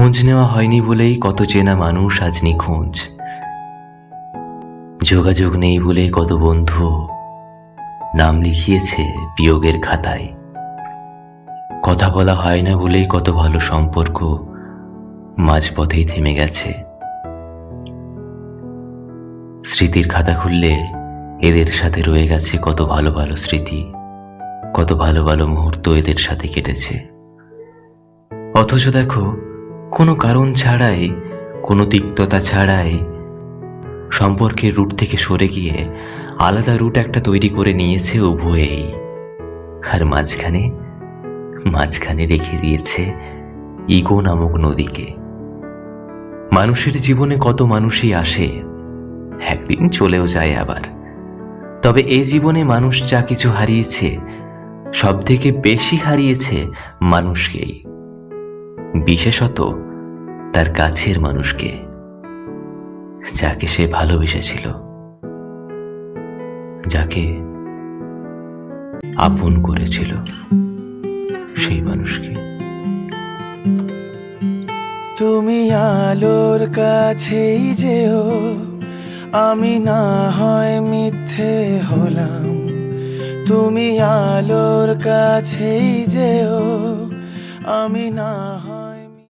খোঁজ নেওয়া হয়নি বলেই কত চেনা মানুষ আজ নিখোঁজ। যোগাযোগ নেই বলেই কত বন্ধু নাম লিখিয়েছে বিয়োগের খাতায়। কথা বলা হয় না বলেই কত ভালো সম্পর্ক মাঝপথেই থেমে গেছে। স্মৃতির খাতা খুললে এদের সাথে রয়ে গেছে কত ভালো ভালো স্মৃতি, কত ভালো ভালো মুহূর্ত এদের সাথে কেটেছে। অথচ দেখো কোনো কারণ ছাড়াই, কোনো তিক্ততা ছাড়াই সম্পর্কের রুট থেকে সরে গিয়ে আলাদা রুট একটা তৈরি করে নিয়েছে উভয়েই আর মাঝখানে মাঝখানে রেখে দিয়েছে ইগো নামক নদীকে। মানুষের জীবনে কত মানুষই আসে, একদিন চলেও যায় আবার। তবে এই জীবনে মানুষ যা কিছু হারিয়েছে সব থেকে বেশি হারিয়েছে মানুষকেই। বিশেষত তার কাছের মানুষকে, যাকে সে ভালোবেসেছিল, যাকে আপন করেছিল সেই মানুষকে। তুমি আলোর কাছেই যেও, আমি না হয় মিথ্যে হলাম। তুমি আলোর কাছেই যেও, আমি না